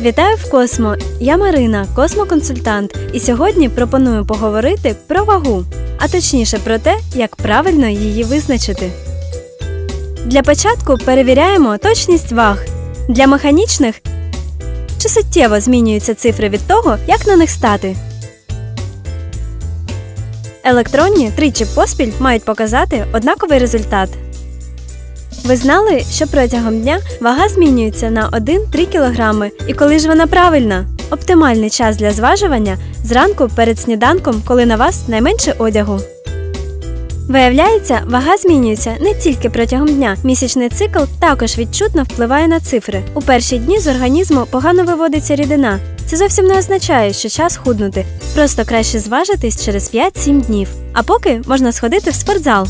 Вітаю в Космо! Я Марина, космоконсультант, і сьогодні пропоную поговорити про вагу, а точніше про те, як правильно її визначити. Для початку перевіряємо точність ваг. Для механічних чи суттєво змінюються цифри від того, як на них стати. Електронні тричі поспіль мають показати однаковий результат. Ви знали, що протягом дня вага змінюється на 1-3 кг. І коли ж вона правильна? Оптимальний час для зважування зранку перед сніданком, коли на вас найменше одягу. Виявляється, вага змінюється не тільки протягом дня. Місячний цикл також відчутно впливає на цифри. У перші дні з організму погано виводиться рідина. Це зовсім не означає, що час худнути. Просто краще зважитись через 5-7 днів. А поки можна сходити в спортзал.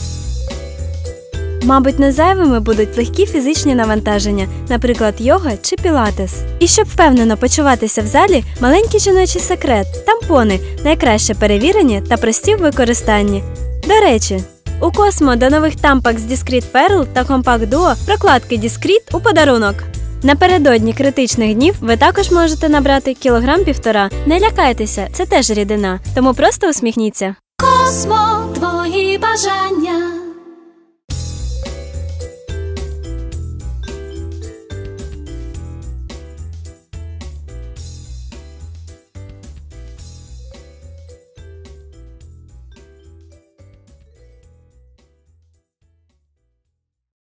Мабуть, не зайвими будуть легкі фізичні навантаження, наприклад, йога чи пілатес. І щоб впевнено почуватися в залі, маленький жіночий секрет тампони найкраще перевірені та прості в використанні. До речі, у Космо до нових тампак з Discreet Pearl та Compact Duo прокладки Discreet у подарунок. Напередодні критичних днів ви також можете набрати кілограм півтора. Не лякайтеся, це теж рідина, тому просто усміхніться. Космо, твої бажання.